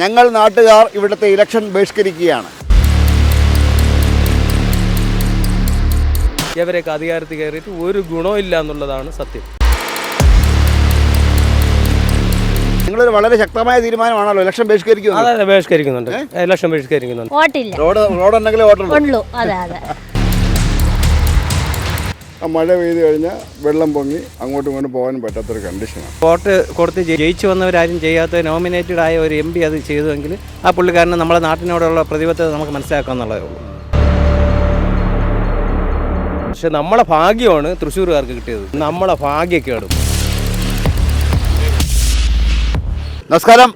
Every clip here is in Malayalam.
ഞങ്ങൾ നാട്ടുകാർ ഇവിടുത്തെ ഇലക്ഷൻ ബഹിഷ്കരിക്കുകയാണ്. ഇവരൊക്കെ അധികാരത്തിൽ കയറിയിട്ട് ഒരു ഗുണവും ഇല്ല എന്നുള്ളതാണ് സത്യം. നിങ്ങളൊരു വളരെ ശക്തമായ തീരുമാനമാണല്ലോ ഇലക്ഷൻ ബഹിഷ്കരിക്കുന്നത്. അതെ ബഹിഷ്കരിക്കുന്നുണ്ട്. ഇലക്ഷൻ ബഹിഷ്കരിക്കുന്നുണ്ട്. റോഡ് റോഡ് ഉണ്ടെങ്കിലേ വോട്ടുള്ളൂ. ഉള്ളൂ. അതെ അതെ. മഴ പെയ്ത് കഴിഞ്ഞാൽ വെള്ളം പൊങ്ങി അങ്ങോട്ടും ഇങ്ങോട്ടും പോകാൻ പറ്റാത്തൊരു കണ്ടീഷനാണ് വോട്ട് കൊടുത്ത് ജയി- ജയിച്ചു വന്നവരാരും ചെയ്യാത്ത നോമിനേറ്റഡ് ആയ ഒരു എം പി അത് ചെയ്തുവെങ്കിൽ ആ പുള്ളിക്കാരന് നമ്മുടെ നാട്ടിനോടുള്ള പ്രതിബദ്ധത നമുക്ക് മനസ്സിലാക്കാമെന്നുള്ളതേ ഉള്ളൂ. പക്ഷെ നമ്മളെ ഭാഗ്യമാണ് തൃശ്ശൂർകാർക്ക് കിട്ടിയത്. നമ്മളെ ഭാഗ്യക്കേട്. നമസ്കാരം.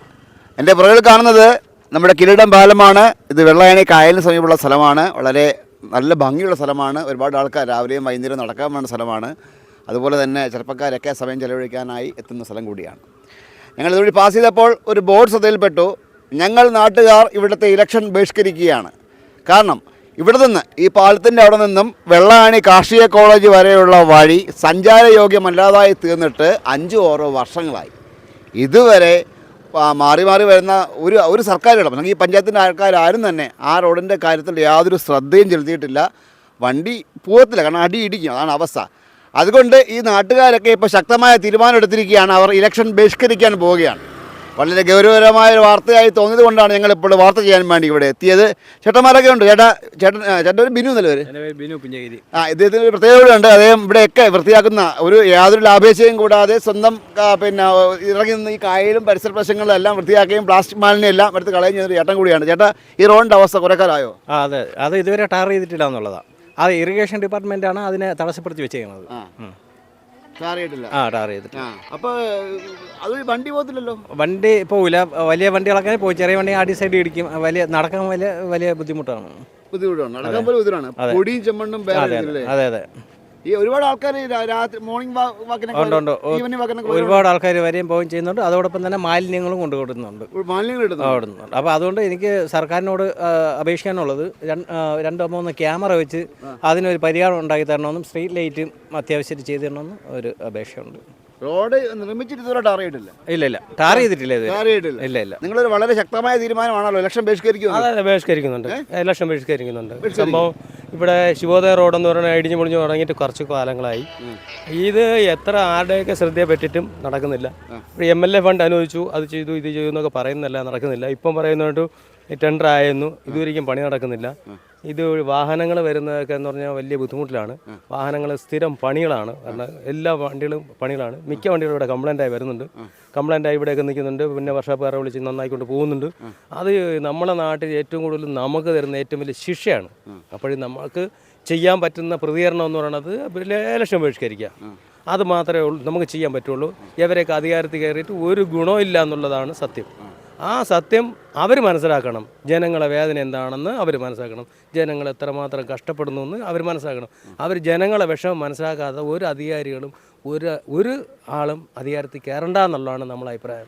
എന്റെ പുറകിൽ കാണുന്നത് നമ്മുടെ കിരീടം പാലമാണ്. ഇത് വെള്ളയണി കായലിന് സമീപമുള്ള സ്ഥലമാണ്. വളരെ നല്ല ഭംഗിയുള്ള സ്ഥലമാണ്. ഒരുപാട് ആൾക്കാർ രാവിലെയും വൈകുന്നേരം നടക്കാൻ വേണ്ട സ്ഥലമാണ്. അതുപോലെ തന്നെ ചെറുപ്പക്കാരൊക്കെ സമയം ചെലവഴിക്കാനായി എത്തുന്ന സ്ഥലം കൂടിയാണ്. ഞങ്ങൾ ഇതുവഴി പാസ് ചെയ്തപ്പോൾ ഒരു ബോർഡ് ശ്രദ്ധയിൽപ്പെട്ടു. ഞങ്ങൾ നാട്ടുകാർ ഇവിടുത്തെ ഇലക്ഷൻ ബഹിഷ്കരിക്കുകയാണ്. കാരണം ഇവിടെ നിന്ന് ഈ പാലത്തിന്റെ അവിടെ നിന്നും വെള്ളാണി കാർഷിക കോളേജ് വരെയുള്ള വഴി സഞ്ചാരയോഗ്യമല്ലാതായി തീർന്നിട്ട് അഞ്ച് ഓരോ വർഷങ്ങളായി. ഇതുവരെ മാറി മാറി വരുന്ന ഒരു ഒരു സർക്കാരുകളും അല്ലെങ്കിൽ ഈ പഞ്ചായത്തിന്റെ ആൾക്കാർ ആരും തന്നെ ആ റോഡിന്റെ കാര്യത്തിൽ യാതൊരു ശ്രദ്ധയും ചെലുത്തിയിട്ടില്ല. വണ്ടി പോകത്തില്ല കാരണം അടി ഇടിക്കും അതാണ് അവസ്ഥ. അതുകൊണ്ട് ഈ നാട്ടുകാരൊക്കെ ഇപ്പോൾ ശക്തമായ തീരുമാനം എടുത്തിരിക്കുകയാണ്. അവർ ഇലക്ഷൻ ബഹിഷ്കരിക്കാൻ പോവുകയാണ്. വളരെ ഗൗരവകരമായ ഒരു വാർത്തയായി തോന്നിയത് കൊണ്ടാണ് ഞങ്ങൾ ഇപ്പോൾ വാർത്ത ചെയ്യാൻ വേണ്ടി ഇവിടെ എത്തിയത്. ചേട്ടന്മാരൊക്കെ ഉണ്ട്. ചേട്ടാ ചേട്ടൻ ചേട്ടൻ ബിനു എന്നല്ലേ പേര്? ബിനു പുഞ്ചഗിരി ആ ഇദ്ദേഹത്തിന് ഒരു പ്രത്യേകത ഉണ്ട്. അദ്ദേഹം ഇവിടെയൊക്കെ വൃത്തിയാക്കുന്ന ഒരു യാതൊരു ലാഭേച്ഛയും കൂടാതെ സ്വന്തം പിന്നെ ഇറങ്ങി നിന്ന് ഈ കായലും പരിസര പ്രശ്നങ്ങളും എല്ലാം വൃത്തിയാക്കുകയും പ്ലാസ്റ്റിക് മാലിന്യം എല്ലാം എടുത്ത് കളയുന്ന ചെയ്യുന്ന ഒരു ചേട്ടൻ കൂടിയാണ്. ചേട്ടാ ഈ റോഡിന്റെ അവസ്ഥ കുറേക്കാലായോ കാലമായോ? ആ അതെ. അത് ഇതുവരെ ടാർ ചെയ്തിട്ടില്ല എന്നുള്ളതാണ് അത് ഇറിഗേഷൻ ഡിപ്പാർട്ട്മെന്റാണ് അതിനെ തടസ്സപ്പെടുത്തി വെച്ചേക്കുന്നത്. ആ ടാർ ചെയ്തിട്ട് ആ അപ്പോൾ അത് വണ്ടി പോകത്തില്ലല്ലോ? വണ്ടി പോവില്ല വലിയ വണ്ടികളൊക്കെ പോയി ചെറിയ വണ്ടി അടി സൈഡ് ഇടിക്കും. വലിയ നടക്കാൻ വലിയ വലിയ ബുദ്ധിമുട്ടാണ്. ബുദ്ധിമുട്ടാണ്. നടക്കാൻ പോലും ബുദ്ധിമുട്ടാണ്. പൊടിയും ചെമ്മണ്ണും അതെ അതെ. ഈ ഒരുപാട് ആൾക്കാർ രാത്രി മോർണിംഗ് വാക്കിനൊക്കെ ഒരുപാട് ആൾക്കാർ വരെയും പോവുകയും ചെയ്യുന്നുണ്ട്. അതോടൊപ്പം തന്നെ മാലിന്യങ്ങളും കൊണ്ടുകൊടുക്കുന്നുണ്ട് മാലിന്യങ്ങൾ അപ്പൊ ഓടുന്നുണ്ട് അപ്പോൾ അതുകൊണ്ട് എനിക്ക് സർക്കാരിനോട് അപേക്ഷിക്കാനുള്ളത് രണ്ടോ മൂന്ന് ക്യാമറ വെച്ച് അതിനൊരു പരിഹാരം ഉണ്ടാക്കി തരണമെന്നും സ്ട്രീറ്റ് ലൈറ്റും അത്യാവശ്യം ചെയ്തു തരണമെന്നും ഒരു അപേക്ഷയുണ്ട്. റോഡ് നിർമ്മിച്ചിട്ട് ഇതുവരെ ടാർ ചെയ്തിട്ടില്ല. ഇല്ല ഇല്ല. ടാർ ചെയ്തിട്ടില്ല ഇത് ടാർ ചെയ്തിട്ടില്ല. ഇല്ല ഇല്ല. നിങ്ങളൊരു വളരെ ശക്തമായ തീരുമാനമാണല്ലോ ഇലക്ഷൻ ബഹിഷ്കരിക്കുന്നത് അതെ ബഹിഷ്കരിക്കുന്നുണ്ട്. ഇലക്ഷൻ ബഹിഷ്കരിക്കുന്നുണ്ട്. സംഭവം ഇവിടെ ശിവോദയ റോഡ് എന്ന് പറയുന്നത് ഇടിഞ്ഞു പൊളിഞ്ഞു തുടങ്ങിയിട്ട് കുറച്ച് കാലങ്ങളായി. ഇത് എത്ര ആരുടെയൊക്കെ ശ്രദ്ധയെ പറ്റിയിട്ടും നടക്കുന്നില്ല എം എൽ എ ഫണ്ട് അനുവദിച്ചു അത് ചെയ്തു ഇത് ചെയ്തു എന്നൊക്കെ പറയുന്നില്ല നടക്കുന്നില്ല. ഇപ്പം പറയുന്നതായിട്ട് ടെൻഡർ ആയിരുന്നു ഇതുവരെയും പണി നടക്കുന്നില്ല. ഇത് വാഹനങ്ങൾ വരുന്നതൊക്കെ എന്ന് പറഞ്ഞാൽ വലിയ ബുദ്ധിമുട്ടിലാണ്. വാഹനങ്ങൾ സ്ഥിരം പണികളാണ്. കാരണം എല്ലാ വണ്ടികളും പണികളാണ്. മിക്ക വണ്ടികളും ഇവിടെ കംപ്ലൈന്റ് ആയി വരുന്നുണ്ട്. കംപ്ലൈന്റ് ആയി ഇവിടെയൊക്കെ നിൽക്കുന്നുണ്ട്. പിന്നെ വർഷക്കാരെ വിളിച്ച് നന്നായിക്കൊണ്ട് പോകുന്നുണ്ട്. അത് നമ്മുടെ നാട്ടിൽ ഏറ്റവും കൂടുതൽ നമുക്ക് തരുന്ന ഏറ്റവും വലിയ ശിക്ഷയാണ്. അപ്പോഴും നമുക്ക് ചെയ്യാൻ പറ്റുന്ന പ്രതികരണം എന്ന് പറയുന്നത് ലേലക്ഷം ബഹിഷ്കരിക്കുക. അത് മാത്രമേ ഉള്ളൂ നമുക്ക് ചെയ്യാൻ പറ്റുള്ളൂ. ഇവരെയൊക്കെ അധികാരത്തിൽ കയറിയിട്ട് ഒരു ഗുണവും ഇല്ല എന്നുള്ളതാണ് സത്യം. ആ സത്യം അവർ മനസ്സിലാക്കണം. ജനങ്ങളെ വേദന എന്താണെന്ന് അവർ മനസ്സിലാക്കണം. ജനങ്ങൾ എത്രമാത്രം കഷ്ടപ്പെടുന്നു എന്ന് അവർ മനസ്സിലാക്കണം. അവർ ജനങ്ങളെ വിഷമം മനസ്സിലാക്കാതെ ഒരു അധികാരികളും ഒരു ഒരു ആളും അധികാരത്തിൽ കയറണ്ട എന്നുള്ളതാണ് നമ്മളെ അഭിപ്രായം.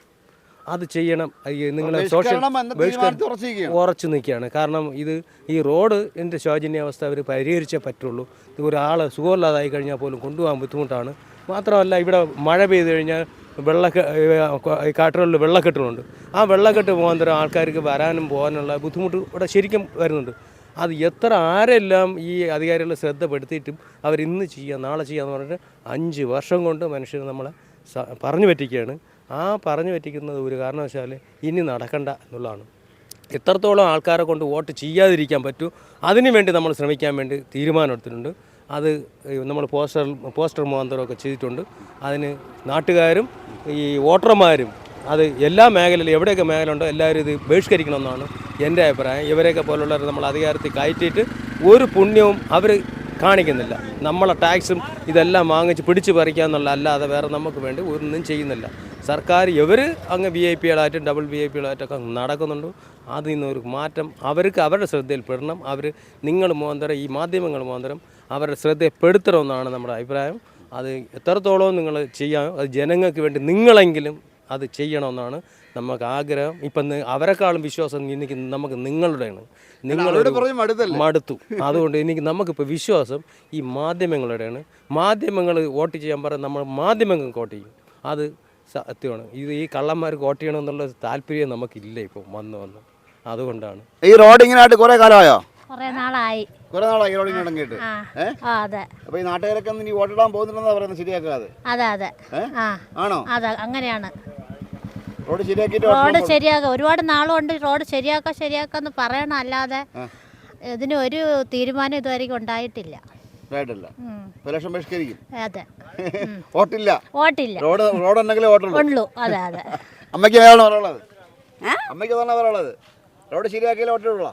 അത് ചെയ്യണം. നിങ്ങൾ സോഷ്യൽ ഉറച്ചു നിൽക്കുകയാണ്. കാരണം ഇത് ഈ റോഡ് എന്റെ ശോചനീയാവസ്ഥ അവർ പരിഹരിച്ചേ പറ്റുള്ളൂ. ഇത് ഒരാൾ സുഖമില്ലാതായി കഴിഞ്ഞാൽ പോലും കൊണ്ടുപോകാൻ ബുദ്ധിമുട്ടാണ്. മാത്രമല്ല ഇവിടെ മഴ പെയ്തു കഴിഞ്ഞാൽ വെള്ളക്കെ ഈ കാട്ടുകളിൽ വെള്ളക്കെട്ടുകളുണ്ട്. ആ വെള്ളക്കെട്ട് മുഖാന്തരം ആൾക്കാർക്ക് വരാനും പോകാനുള്ള ബുദ്ധിമുട്ട് ഇവിടെ ശരിക്കും വരുന്നുണ്ട്. അത് എത്ര ആരെല്ലാം ഈ അധികാരികൾ ശ്രദ്ധപ്പെടുത്തിയിട്ടും അവർ ഇന്ന് ചെയ്യാം നാളെ ചെയ്യാന്ന് പറഞ്ഞിട്ട് അഞ്ച് വർഷം കൊണ്ട് മനുഷ്യർ നമ്മളെ പറഞ്ഞു പറ്റിക്കുകയാണ്. ആ പറഞ്ഞു പറ്റിക്കുന്നത് ഒരു കാരണവശാൽ ഇനി നടക്കണ്ട എന്നുള്ളതാണ്. എത്രത്തോളം ആൾക്കാരെ കൊണ്ട് വോട്ട് ചെയ്യാതിരിക്കാൻ പറ്റൂ അതിനു വേണ്ടി നമ്മൾ ശ്രമിക്കാൻ വേണ്ടി തീരുമാനമെടുത്തിട്ടുണ്ട് അത് നമ്മൾ പോസ്റ്റർ പോസ്റ്റർ മുഖാന്തരമൊക്കെ ചെയ്തിട്ടുണ്ട്. അതിന് നാട്ടുകാരും ഈ വോട്ടർമാരും അത് എല്ലാ മേഖലയിലും എവിടെയൊക്കെ മേഖല ഉണ്ടോ എല്ലാവരും ഇത് ബഹിഷ്കരിക്കണമെന്നാണ് എന്റെ അഭിപ്രായം. ഇവരെയൊക്കെ പോലുള്ളവർ നമ്മൾ അധികാരത്തിൽ കയറ്റിയിട്ട് ഒരു പുണ്യവും അവർ കാണിക്കുന്നില്ല. നമ്മളെ ടാക്സും ഇതെല്ലാം വാങ്ങിച്ച് പിടിച്ചു പറിക്കുക എന്നുള്ള അല്ലാതെ വേറെ നമുക്ക് വേണ്ടി ഒന്നും ചെയ്യുന്നില്ല. സർക്കാർ ഇവർ അങ്ങ് വി ഐ പികളായിട്ടും ഡബിൾ വി ഐ പികളായിട്ടൊക്കെ നടക്കുന്നുണ്ട്. അതിൽ നിന്നൊരു മാറ്റം അവർക്ക് അവരുടെ ശ്രദ്ധയിൽപ്പെടണം അവർ നിങ്ങൾ മുഖാന്തരം ഈ മാധ്യമങ്ങൾ മുഖാന്തരം അവരുടെ ശ്രദ്ധയിൽപ്പെടുത്തണമെന്നാണ് നമ്മുടെ അഭിപ്രായം. അത് എത്രത്തോളം നിങ്ങൾ ചെയ്യാം അത് ജനങ്ങൾക്ക് വേണ്ടി നിങ്ങളെങ്കിലും അത് ചെയ്യണമെന്നാണ് നമുക്ക് ആഗ്രഹം. ഇപ്പം അവരെക്കാളും വിശ്വാസം എനിക്ക് നമുക്ക് നിങ്ങളുടെയാണ്. നിങ്ങളുടെ? മടുത്തു. അതുകൊണ്ട് എനിക്ക് നമുക്കിപ്പോൾ വിശ്വാസം ഈ മാധ്യമങ്ങളുടെയാണ്. മാധ്യമങ്ങൾ വോട്ട് ചെയ്യാൻ പറയാൻ നമ്മൾ മാധ്യമങ്ങൾക്ക് വോട്ട് ചെയ്യും. അത് സത്യമാണ്. ഇത് ഈ കള്ളന്മാർക്ക് വോട്ട് ചെയ്യണമെന്നുള്ള താല്പര്യം നമുക്കില്ല ഇപ്പോൾ വന്ന് വന്ന്. അതുകൊണ്ടാണ്. ഈ റോഡ് ഇങ്ങനെ ആയിട്ട് കുറേ കാലമായോ? കുറേ നാളായി. കുറേ നാളായി അതെ. ഈ നാട്ടുകാരൊക്കെ ഇനി വോട്ടിടാൻ പോകുന്നില്ലെന്നാ പറയുന്നത് ശരിയാക്കാതെ? അതെ അതെ? ആണോ? അതെ അങ്ങനെയാണ്. റോഡ് ശരിയാക്കിയിട്ട് റോഡ് ഒരുപാട് നാളുകൊണ്ട് റോഡ് ശരിയാക്കാം ശരിയാക്കാന്ന് പറയണം അല്ലാതെ ഇതിന് ഒരു തീരുമാനം ഇതുവരെ ഉണ്ടായിട്ടില്ല. ഇലക്ഷൻ ബഹിഷ്കരിക്കും. അതെ. വോട്ടില്ല. വോട്ടില്ല. റോഡ് റോഡ് ഉണ്ടെങ്കിലേ വോട്ടുള്ളൂ. അതെ അതെ. അമ്മയ്ക്ക് അമ്മയ്ക്ക് പറയാനുള്ളത് റോഡ് ശരിയാക്കിയാലേ വോട്ടുള്ളൂ.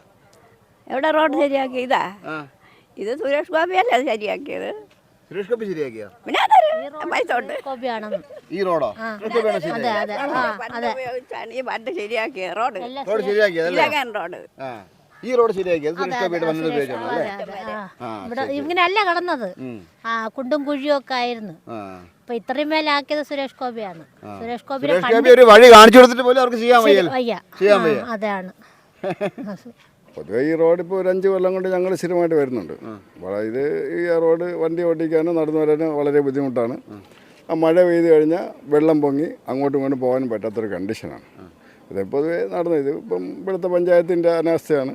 എവിടെ റോഡ് ശരിയാക്കി? ഇതാ. ഇത് സുരേഷ് ഗോപിയല്ലേ അല്ലേ ശരിയാക്കിയത്? സുരേഷ് ഗോപി ശരിയാക്കിയോ? പിന്നെ പൈസ കോപ്പിയാണെന്ന് ഈ റോഡോ? ഈ പണ്ട് ശരിയാക്കിയത് റോഡ്. Road road. ആ. ഈ റോഡ് ശരിയാക്കിയത് സുരേഷ് ഗോപിയുടെ വന്നത് ഉപയോഗിച്ചാണ് ഇവിടെ ഇങ്ങനെയല്ല കിടന്നത്. ആ കുണ്ടും കുഴിയും ഒക്കെ ആയിരുന്നു. ആ. ഇപ്പൊ ഇത്രയും മേലാക്കിയത് സുരേഷ് ഗോപിയാണ്. സുരേഷ് ഗോപി ഒരു വഴി കാണിച്ചു കൊടുത്തിട്ട് പോലും അവർക്ക് ചെയ്യാൻ വയ്യ. ചെയ്യാൻ വയ്യ. അതാണ്. പൊതുവെ ഈ റോഡ് ഇപ്പോൾ ഒരു അഞ്ച് കൊല്ലം കൊണ്ട് ഞങ്ങൾ സ്ഥിരമായിട്ട് വരുന്നുണ്ട്. ഇത് ഈ റോഡ് വണ്ടി ഓടിക്കാനും നടന്നു വരാനും വളരെ ബുദ്ധിമുട്ടാണ്. ആ മഴ പെയ്ത് കഴിഞ്ഞാൽ വെള്ളം പൊങ്ങി അങ്ങോട്ടും ഇങ്ങോട്ടും പോകാനും പറ്റാത്തൊരു കണ്ടീഷനാണ്. ഇത് പൊതുവെ നടന്നത് ഇത് ഇപ്പം ഇവിടുത്തെ പഞ്ചായത്തിന്റെ അനാസ്ഥയാണ്.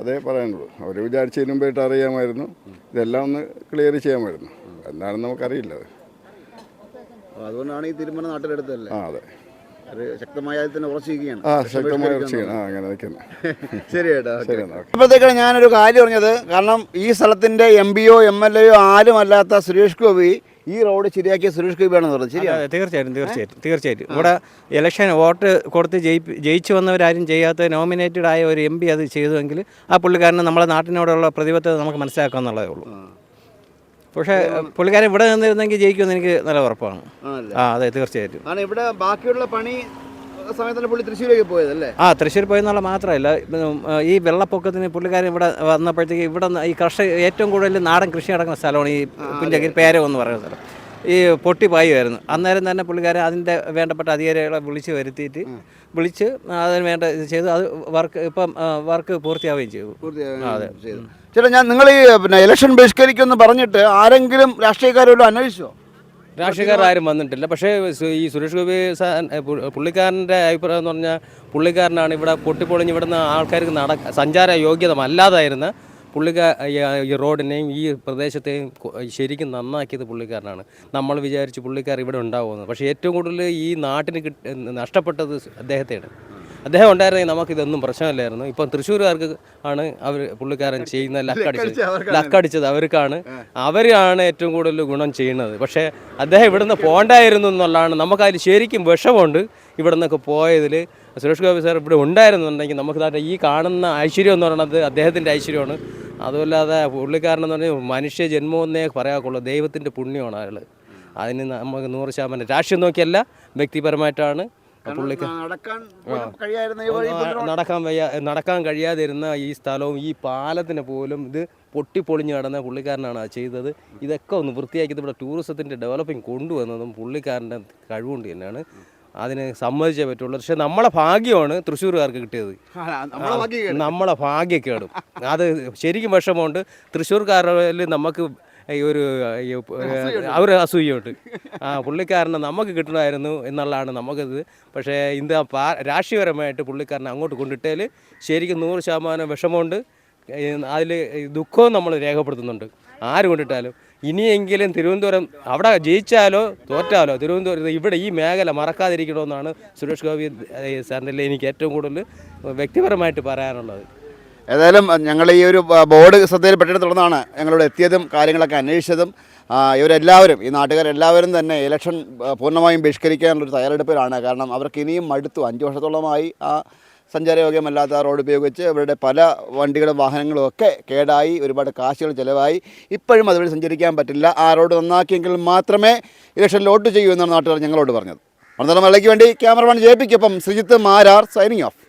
അതേ പറയാനുള്ളൂ. അവർ വിചാരിച്ചതിന് മുമ്പായിട്ട് അറിയാമായിരുന്നു. ഇതെല്ലാം ഒന്ന് ക്ലിയർ ചെയ്യാമായിരുന്നു. എന്താണെന്ന് നമുക്കറിയില്ല അത്. അതുകൊണ്ടാണ് ഈ തീരുമാനം നാട്ടിലെടുത്തല്ലേ ആ അതെ. ആ ശക്തമായ ആ അങ്ങനെ ശരി ചേട്ടാ ശരി എന്നാൽ ഓക്കെ. ഇപ്പോഴത്തേക്കാണ് ഞാനൊരു കാര്യം പറഞ്ഞത്. കാരണം ഈ സ്ഥലത്തിന്റെ എം പിയോ എം എൽ എയോ ആരും അല്ലാത്ത സുരേഷ് ഗോപി ഈ റോഡ് ശരിയാക്കിയ സുരേഷ് ഗോപിയാണെന്ന് പറഞ്ഞത്. ശരിയാണ്? അതെ, തീർച്ചയായിട്ടും തീർച്ചയായിട്ടും തീർച്ചയായിട്ടും. ഇവിടെ ഇലക്ഷൻ വോട്ട് കൊടുത്ത് ജയിപ്പി ജയിച്ചു വന്നവരാരും ചെയ്യാത്ത നോമിനേറ്റഡ് ആയ ഒരു എം പി അത് ചെയ്തുവെങ്കിൽ ആ പുള്ളിക്കാരന് നമ്മുടെ നാട്ടിനോടുള്ള പ്രതിബദ്ധത നമുക്ക് മനസ്സിലാക്കാമെന്നുള്ളതേ ഉള്ളൂ. പക്ഷേ പുള്ളിക്കാരൻ ഇവിടെ നിന്നിരുന്നെങ്കിൽ ജയിക്കുമെന്ന് എനിക്ക് നല്ല ഉറപ്പാണ്. ആ അതെ തീർച്ചയായിട്ടും. കാരണം ഇവിടെ ബാക്കിയുള്ള പണി സമയത്തിന് പുള്ളി തൃശ്ശൂരേക്ക് പോയതല്ലേ? ആ തൃശ്ശൂർ പോയെന്നുള്ള മാത്രമല്ല ഈ വെള്ളപ്പൊക്കത്തിന് പുള്ളിക്കാരൻ ഇവിടെ വന്നപ്പോഴത്തേക്ക് ഇവിടെ ഈ കർഷക ഏറ്റവും കൂടുതൽ നാടൻ കൃഷി നടക്കുന്ന സ്ഥലമാണ് ഈ പുഞ്ചകിരി പേരം എന്ന് പറയുന്ന സ്ഥലം. ഈ പൊട്ടി പായുമായിരുന്നു. അന്നേരം തന്നെ പുള്ളിക്കാരൻ അതിന്റെ വേണ്ടപ്പെട്ട അധികാരികളെ വിളിച്ച് വരുത്തിയിട്ട് വിളിച്ച് അതിന് വേണ്ട ഇത് ചെയ്തു. അത് വർക്ക് ഇപ്പം വർക്ക് പൂർത്തിയാവുകയും ചെയ്തു. അതെ. ചേട്ടാ ഞാൻ നിങ്ങൾ ഈ പിന്നെ ഇലക്ഷൻ ബഹിഷ്കരിക്കുമെന്ന് പറഞ്ഞിട്ട് ആരെങ്കിലും രാഷ്ട്രീയക്കാരോട് അന്വേഷിച്ചോ? രാഷ്ട്രീയക്കാരും വന്നിട്ടില്ല. പക്ഷേ ഈ സുരേഷ് ഗോപി പുള്ളിക്കാരന്റെ അഭിപ്രായം എന്ന് പറഞ്ഞാൽ പുള്ളിക്കാരനാണ് ഇവിടെ പൊട്ടിപ്പൊളിഞ്ഞ് ഇവിടുന്ന് ആൾക്കാർക്ക് നട സഞ്ചാര യോഗ്യത അല്ലാതായിരുന്ന പുള്ളിക്കാ ഈ- റോഡിനെയും ഈ പ്രദേശത്തെയും ശരിക്കും നന്നാക്കിയത് പുള്ളിക്കാരനാണ്. നമ്മൾ വിചാരിച്ച് പുള്ളിക്കാർ ഇവിടെ ഉണ്ടാവുമെന്ന്. പക്ഷേ ഏറ്റവും കൂടുതൽ ഈ നാട്ടിന് കിട്ട നഷ്ടപ്പെട്ടത് അദ്ദേഹത്തെയാണ്. അദ്ദേഹം ഉണ്ടായിരുന്നെങ്കിൽ നമുക്കിതൊന്നും പ്രശ്നമില്ലായിരുന്നു. ഇപ്പം തൃശ്ശൂരുകാർക്ക് ആണ് അവർ പുള്ളിക്കാരൻ ചെയ്യുന്ന ലക്കടിച്ചത്. ലക്കടിച്ചത് അവർക്കാണ്. അവരാണ് ഏറ്റവും കൂടുതൽ ഗുണം ചെയ്യുന്നത്. പക്ഷേ അദ്ദേഹം ഇവിടുന്ന് പോകണ്ടായിരുന്നു എന്നുള്ളതാണ്. നമുക്കതിൽ ശരിക്കും വിഷമമുണ്ട് ഇവിടെ നിന്നൊക്കെ പോയതിൽ. സുരേഷ് ഗോപി സാർ ഇവിടെ ഉണ്ടായിരുന്നുണ്ടെങ്കിൽ നമുക്ക് ഈ കാണുന്ന ഐശ്വര്യം എന്ന് പറയുന്നത് അദ്ദേഹത്തിന്റെ ഐശ്വര്യമാണ്. അതുമല്ലാതെ പുള്ളിക്കാരനെന്ന് പറഞ്ഞാൽ മനുഷ്യ ജന്മമെന്നേ പറയാക്കുള്ളൂ. ദൈവത്തിന്റെ പുണ്യമാണ് അയാൾ അതിന് നമുക്ക് നൂറ് ശതമാനം രാഷ്ട്രീയം നോക്കിയല്ല വ്യക്തിപരമായിട്ടാണ് പുള്ളിക്ക്. നടക്കാൻ വയ്യ നടക്കാൻ കഴിയാതിരുന്ന ഈ സ്ഥലവും ഈ പാലത്തിന് പോലും ഇത് പൊട്ടിപ്പൊളിഞ്ഞ് കിടന്ന പുള്ളിക്കാരനാണ് അത് ചെയ്തത്. ഇതൊക്കെ ഒന്ന് വൃത്തിയാക്കിയത് ഇവിടെ ടൂറിസത്തിന്റെ ഡെവലപ്പിംഗ് കൊണ്ടുവന്നതും പുള്ളിക്കാരന്റെ കഴിവുകൊണ്ട് തന്നെയാണ്. അതിന് സമ്മതിച്ചേ പറ്റുള്ളൂ. പക്ഷെ നമ്മളെ ഭാഗ്യമാണ് തൃശ്ശൂർകാർക്ക് കിട്ടിയത്. നമ്മളെ ഭാഗ്യക്കേടും അത് ശരിക്കും വിഷമമുണ്ട്. തൃശ്ശൂർക്കാരിൽ നമുക്ക് ഈ ഒരു അവർ അസൂയുണ്ട് ആ പുള്ളിക്കാരനെ നമുക്ക് കിട്ടണമായിരുന്നു എന്നുള്ളതാണ് നമുക്കിത്. പക്ഷേ ഇന്ത് പാ രാഷ്ട്രീയപരമായിട്ട് പുള്ളിക്കാരനെ അങ്ങോട്ട് കൊണ്ടിട്ടേൽ ശരിക്കും നൂറ് ശതമാനം വിഷമമുണ്ട്. അതിൽ ദുഃഖവും നമ്മൾ രേഖപ്പെടുത്തുന്നുണ്ട്. ആര് കൊണ്ടിട്ടാലും. ഇനിയെങ്കിലും തിരുവനന്തപുരം അവിടെ ജയിച്ചാലോ തോറ്റാലോ തിരുവനന്തപുരം ഇവിടെ ഈ മേഖല മറക്കാതിരിക്കണമെന്നാണ് സുരേഷ് ഗോപി സാറിന്റെ എനിക്ക് ഏറ്റവും കൂടുതൽ വ്യക്തിപരമായിട്ട് പറയാനുള്ളത്. ഏതായാലും ഞങ്ങൾ ഈ ഒരു ബോർഡ് ശ്രദ്ധയിൽപ്പെട്ടിട്ട് തുടർന്നാണ് ഞങ്ങളിവിടെ എത്തിയതും കാര്യങ്ങളൊക്കെ അന്വേഷിച്ചതും. ഇവരെല്ലാവരും ഈ നാട്ടുകാരെല്ലാവരും തന്നെ ഇലക്ഷൻ പൂർണമായും ബഹിഷ്കരിക്കാനുള്ളൊരു തയ്യാറെടുപ്പിലാണ്. കാരണം അവർക്ക് ഇനിയും മടുത്തു അഞ്ച് വർഷത്തോളമായി ആ സഞ്ചാരയോഗ്യമല്ലാത്ത റോഡ് ഉപയോഗിച്ച് ഇവരുടെ പല വണ്ടികളും വാഹനങ്ങളും ഒക്കെ കേടായി ഒരുപാട് കാശുകൾ ചിലവായി. ഇപ്പോഴും അതുവഴി സഞ്ചരിക്കാൻ പറ്റില്ല. ആ റോഡ് നന്നാക്കിയെങ്കിൽ മാത്രമേ ഇലക്ഷൻ ലോട്ട് ചെയ്യൂ എന്നാണ് നാട്ടുകാർ ഞങ്ങളോട് പറഞ്ഞത്. മണത്തല മലയ്ക്ക് വേണ്ടി ക്യാമറമാൻ ജയിപ്പിക്കൊപ്പം പിക്കൊപ്പം ശ്രീജിത്ത് മാരാർ സൈനിങ് ഓഫ്